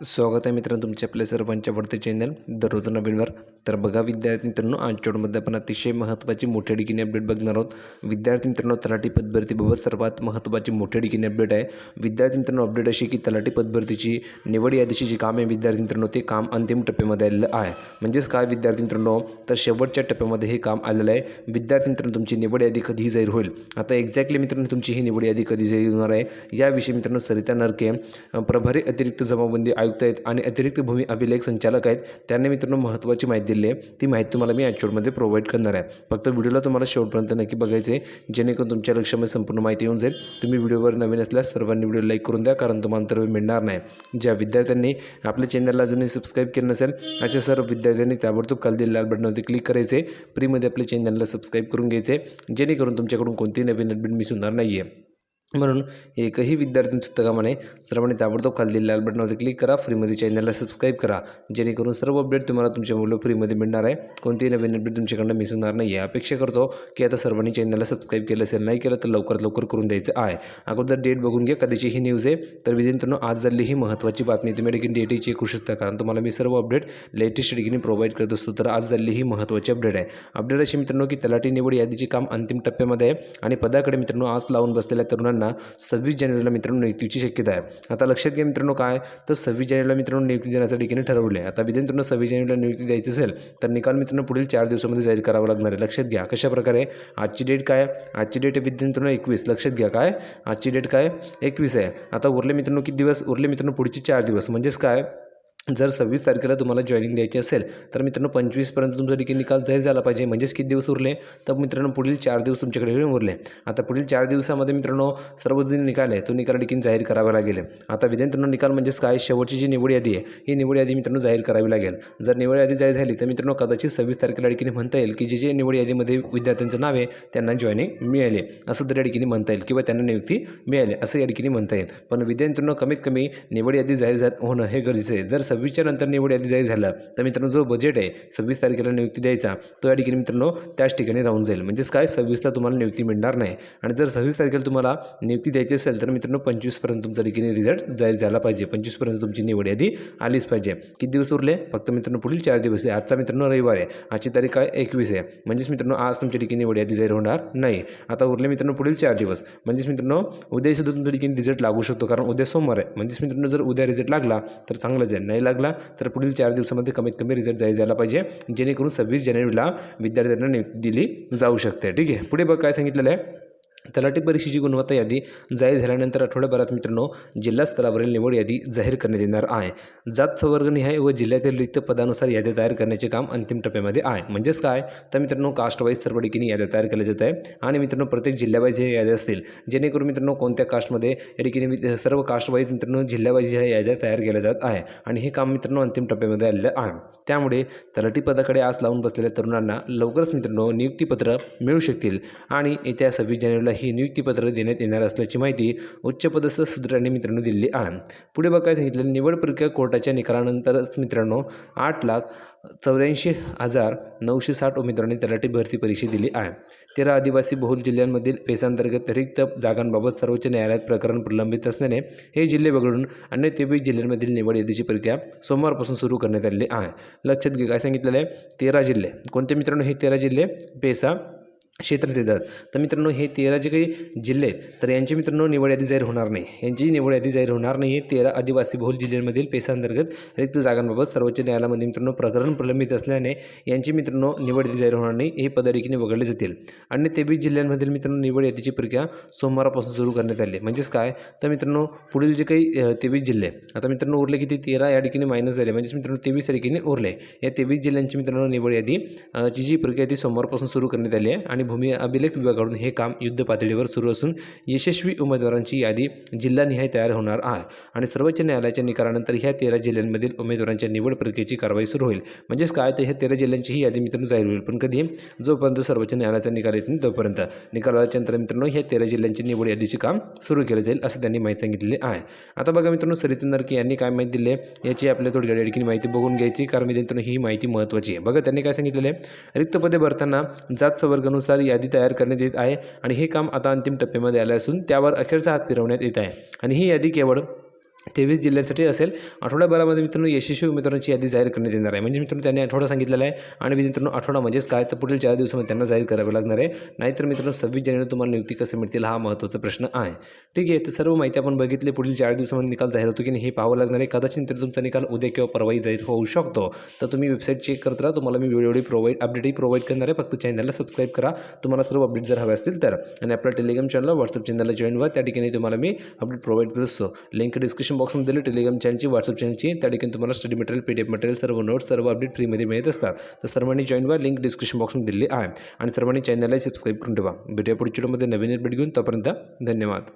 स्वागत आहे मित्रांनो तुमच्या आपल्या सर्वांच्या वरती चॅनल दररोज नवीनवर. तर बघा विद्यार्थी मित्रांनो आजच्या आपण अतिशय महत्त्वाची मोठ्या ठिकाणी अपडेट बघणार आहोत. विद्यार्थी मित्रांनो तलाठी पदभरतीबाबत सर्वात महत्त्वाची मोठ्या ठिकाणी अपडेट आहे. विद्यार्थी मित्रांनो अपडेट अशी की तलाठी पदभरतीची निवड यादीची जी काम आहे. विद्यार्थी मित्रांनो ते काम अंतिम टप्प्यामध्ये आलेलं आहे. म्हणजेच काय विद्यार्थी मित्रांनो तर शेवटच्या टप्प्यामध्ये हे काम आलेलं आहे. विद्यार्थी मित्रांनो तुमची निवड यादी कधी जाहीर होईल? आता एक्झॅक्टली मित्रांनो तुमची ही निवड यादी कधी जाहीर होणार आहे? याविषयी मित्रांनो सरिता नरके प्रभारी अतिरिक्त जमाबंदी आयुक्त आहेत आणि अतिरिक्त भूमी अभिलेख संचालक आहेत. त्यांनी मित्रांनो महत्त्वाची माहिती दिली आहे. ती माहिती तुम्हाला मी ॲक्च्युअलमध्ये प्रोव्हाइड करणार आहे. फक्त व्हिडिओला तुम्हाला शेवटपर्यंत नक्की बघायचे जेणेकरून तुमच्या लक्षामध्ये संपूर्ण माहिती येऊन जाईल. तुम्ही व्हिडिओवर नवीन असल्यास सर्वांनी व्हिडिओ लाईक करून द्या कारण तुम्हाला तर मिळणार नाही. ज्या विद्यार्थ्यांनी आपल्या चॅनलला अजूनही सबस्क्राईब केलं नसेल अशा सर्व विद्यार्थ्यांनी ताबडतोब खाली लाल बटनवरती क्लिक करायचे. फ्रीमध्ये आपल्या चॅनलला सबस्क्राईब करून घ्यायचे जेणेकरून तुमच्याकडून कोणतीही नवीन अपडेट मिस होणार नाही आहे म्हणून एकही विद्यार्थी सुद्धा कामा सर्वांनी ताबडतोब खाली लाल बटनावरती क्लिक करा. फ्रीमध्ये चॅनलला सबस्क्राईब करा. जेणेकरून सर्व अपडेट तुम्हाला तुमच्या मुलं फ्रीमध्ये मिळणार आहे. कोणतीही नवीन अपडेट तुमच्याकडनं मिस होणार नाही. आहे अपेक्षा करतो की आता सर्वांनी चॅनलला सबस्क्राईब केलं असेल नाही केलं तर लवकरात लवकर करून द्यायचं आहे. अगोदर डेट बघून घ्या. कधीची ही न्यूज आहे. तर विजेंतनो आज झाली ही महत्त्वाची बातमी तुम्ही देखील डेटही चेक करू शकता. कारण तुम्हाला मी सर्व अपडेट लेटेस्ट ठिकाणी प्रोव्हाइड करत असतो. तर आज झाली ही महत्त्वाची अपडेट आहे. अपडेट अशी मित्रांनो की तलाठी निवड यादीचे काम अंतिम टप्प्यामध्ये आहे. आणि पदाकडे मित्रांनो आज लावून बसलेल्या तरुणांना सव्वीस जानेवारीला मित्रांनो नियुक्तीची शक्यता आहे. आता लक्षात घ्या मित्रांनो काय? तर सव्वीस जानेवारीला मित्रांनो नियुक्ती देण्यासाठी ठिकाणी ठरवले आहे आता विद्यार्थ्यांना सव्वीस जानेवारीला नियुक्ती द्यायची असेल तर निकाल मित्रांनो पुढील चार दिवसामध्ये जाहीर करावा लागणार आहे. लक्षात घ्या कशा प्रकारे आजची डेट काय? आजची डेट विद्यार्थी एकवीस. लक्षात घ्या काय? आजची डेट काय? एकवीस आहे. आता उरले मित्रांनो किती दिवस? उरले मित्रांनो पुढचे चार दिवस. म्हणजेच काय? जर सव्वीस तारखेला तुम्हाला जॉईनिंग द्यायची असेल तर मित्रांनो पंचवीसपर्यंत तुमचा देखील निकाल जाहीर झाला पाहिजे. म्हणजेच किती दिवस उरले? तर मित्रांनो पुढील चार दिवस तुमच्याकडे उरले. आता पुढील चार दिवसामध्ये मित्रांनो सर्व जो निकाल आहे. तो निकाल डिकीन जाहीर करावा लागेल. आता विद्यार्थ्यांना निकाल म्हणजेच काय? शेवटची जी निवड यादी आहे ही निवड यादी मित्रांनो जाहीर करावी लागेल. जर निवड यादी जाहीर झाली तर मित्रांनो कदाचित सव्वीस तारखेला डिकीने म्हणता येईल की जे जे निवड यादीमध्ये विद्यार्थ्यांचं नाव आहे त्यांना जॉईनिंग मिळाले. असं तर या डिकीने म्हणता येईल किंवा त्यांना नियुक्ती मिळाली असं या डिकीने म्हणता येईल. पण विद्यार्थ्यांना कमीत कमी निवड यादी जाहीर होणं हे गरजेचं आहे. जर सव्वीसच्या नंतर निवड यादी जाहीर झालं. तर मित्रांनो जो बजेट आहे सव्वीस तारखेला नियुक्ती द्यायचा तो या ठिकाणी मित्रांनो त्याच ठिकाणी राहून जाईल. म्हणजेच काय? सव्वीसला तुम्हाला नियुक्ती मिळणार नाही. आणि जर सव्वीस तारखेला तुम्हाला नियुक्ती द्यायची असेल तर मित्रांनो पंचवीसपर्यंत तुमचा ठिकाणी रिझल्ट जाहीर झाला पाहिजे. पंचवीसपर्यंत तुमची निवड यादी आलीच पाहिजे. किती दिवस उरले? फक्त मित्रांनो पुढील चार दिवस आहे. आजचा मित्रांनो रविवार आहे. आजची तारीख काय एकवीस आहे. म्हणजेच मित्रांनो आज तुमच्या ठिकाणी निवड यादी जाहीर होणार नाही. आता उरले मित्रांनो पुढील चार दिवस. म्हणजेच मित्रांनो उद्या सुद्धा तुमच्या ठिकाणी रिझल्ट लागू शकतो. कारण उद्या सोमवार आहे. म्हणजेच मित्रांनो जर उद्या रिझल्ट लागला तर चांगलंच आहे. नाही लागला तर पुढील चार दिवसामध्ये कमीत कमी रिझल्ट जाहीर झाला पाहिजे जेणेकरून सव्वीस जानेवारीला विद्यार्थ्यांना नियुक्ती दिली जाऊ शकते. ठीक आहे? पुढे बघ काय सांगितलेलं आहे. तलाठी परीक्षेची गुणवत्ता यादी जाहीर झाल्यानंतर आठवड्याभरात मित्रांनो जिल्हास्तरावरील निवड यादी जाहीर करण्यात येणार आहे. जात संवर्गनिहाय व जिल्ह्यातील रिक्त पदानुसार याद्या तयार करण्याचे काम अंतिम टप्प्यामध्ये आहे. म्हणजेच काय? तर मित्रांनो कास्टवाईज सर्व याद्या तयार केल्या जात आहे आणि मित्रांनो प्रत्येक जिल्ह्यावाईज ह्या याद्या असतील. जेणेकरून मित्रांनो कोणत्या कास्टमध्ये या सर्व कास्टवाईज मित्रांनो जिल्ह्यावाईज ह्या याद्या तयार केल्या जात आहे आणि हे काम मित्रांनो अंतिम टप्प्यामध्ये आलेलं आहे. त्यामुळे तलाठी पदाकडे आस लावून बसलेल्या तरुणांना लवकरच मित्रांनो नियुक्तीपत्र मिळू शकतील आणि येत्या सव्वीस जानेवारीला ही नियुक्तीपत्र देण्यात येणार असल्याची माहिती उच्चपदस्थ सूत्रांनी मित्रांनो दिली आहे. पुढे बघा सांगितलं निवड प्रक्रिया कोर्टाच्या निकालानंतरच मित्रांनो आठ लाख चौऱ्याऐंशी हजार नऊशे साठ उमेदवारांनी तलाठी भरती परीक्षा दिली आहे. तेरा आदिवासी बहुल जिल्ह्यांमधील पेसांतर्गत रिक्त जागांबाबत सर्वोच्च न्यायालयात प्रकरण प्रलंबित असल्याने हे जिल्हे वगळून अन्य तेवीस जिल्ह्यांमधील निवड यादीची प्रक्रिया सोमवारपासून सुरू करण्यात आलेली आहे. लक्षात घे काय सांगितलेलं आहे? तेरा जिल्हे. कोणते मित्रांनो? हे तेरा जिल्हे पेसा क्षेत्र देतात. तर मित्रांनो हे तेरा जे काही जिल्हे आहेत तर यांची मित्रांनो निवड यादी जाहीर होणार नाही. यांची निवड यादी जाहीर होणार नाही आहे तेरा आदिवासी बहुल जिल्ह्यांमधील पेसांतर्गत रिक्त जागांबाबत सर्वोच्च न्यायालयामध्ये मित्रांनो प्रकरण प्रलंबित असल्याने यांची मित्रांनो निवड यादी जाहीर होणार नाही हे पदाधिकारी वगळले जातील. आणि तेवीस जिल्ह्यांमधील मित्रांनो निवड यादीची प्रक्रिया सोमवारपासून सुरू करण्यात आली आहे. म्हणजेच काय? तर मित्रांनो पुढील जे काही तेवीस जिल्हे आता मित्रांनो उरले किती? तेरा या ठिकाणी मायनस झाले. म्हणजेच मित्रांनो तेवीस तारखेने उरले. या तेवीस जिल्ह्यांची मित्रांनो निवड यादी ची जी प्रक्रिया ती सोमवारपासून सुरू करण्यात आली आहे. आणि भूमी अभिलेख विभागाकडून हे काम युद्ध पातळीवर सुरू असून यशस्वी उमेदवारांची यादी जिल्हानिहाय तयार होणार आहे. आणि सर्वोच्च न्यायालयाच्या निकालानंतर ह्या तेरा जिल्ह्यांमधील उमेदवारांच्या निवड प्रक्रियेची कारवाई सुरू होईल. म्हणजेच काय तर ह्या तेरा जिल्ह्यांची ही यादी मित्रांनो जाहीर होईल. पण कधी? जोपर्यंत सर्वोच्च न्यायालयाचा निकाल येत नाही तोपर्यंत. निकालाच्या नंतर मित्रांनो ह्या तेरा जिल्ह्यांची निवड यादीचे काम सुरू केलं जाईल असं त्यांनी माहिती सांगितलेली आहे. आता बघा मित्रांनो सरिता नरके यांनी काय माहिती दिली आहे? याची आपल्या थोडक्यात अडकीने माहिती बघून घ्यायची कारण मित्रांनो ही माहिती महत्त्वाची आहे. बघा त्यांनी काय सांगितलेलं आहे? रिक्त पदे भरताना जात संवर्गानुसार यादी तयार करण्यात येत आहे आणि हे काम आता अंतिम टप्प्यामध्ये आलं असून त्यावर अखेरचा हात फिरवण्यात येत आहे. आणि ही यादी केवळ तेवीस जिल्ह्यांसाठी असेल. आठवड्याभरामध्ये मित्रांनो यशस्वी उमेदवारांची यादी जाहीर करण्यात येणार आहे. म्हणजे मित्रांनो त्यांनी आठवडा सांगितलेला आहे. आणि मित्रांनो आठवडा म्हणजेच काय? तर पुढील चार दिवसामध्ये त्यांना जाहीर करावे लागणार आहे. नाहीतर मित्रांनो सव्वीस जानेवारी तुम्हाला नियुक्ती कसं मिळतील हा महत्त्वाचा प्रश्न आहे. ठीक आहे तर सर्व माहिती आपण बघितली. पुढील चार दिवसामध्ये निकाल जाहीर होतो की नाही हे पाहावं लागणार आहे. कदाचित मित्रांनो तुमचा निकाल उद्या किंवा परवाही जाहीर होऊ शकतो. तर तुम्ही वेबसाईट चेक करत राहा. तुम्हाला मी वेळोवेळी प्रोव्हाइड अपडेटही प्रोव्हाइड करणार आहे. फक्त चॅनलला सबस्क्राईब करा. तुम्हाला सर्व अपडेट जर हवे असतील तर. आणि आपल्या टेलिग्राम चॅनल व्हॉट्सअप चॅनलला जॉईन व्हा. त्या ठिकाणी तुम्हाला मी अपडेट प्रोव्हाइड करत. असतो लिंक डिस्क्रिप्शन बॉक्समध्ये दिली टेलिग्राम चॅनलची व्हॉट्सअप चॅनलची त्या ठिकाणी तुम्हाला study material P D F material सर्व नोट्स सर्व अपडेट फ्रीमध्ये मिळत असतात. तर सर्वांनी जॉईन व्हा लिंक डिस्क्रिप्शन बॉक्समध्ये दिली आहे. आणि सर्वांनी चॅनलला सबस्क्राईब करून ठेवा. भेटूया पुढच्या व्हिडिओमध्ये नवीन अपडेट घेऊन. तोपर्यंत धन्यवाद.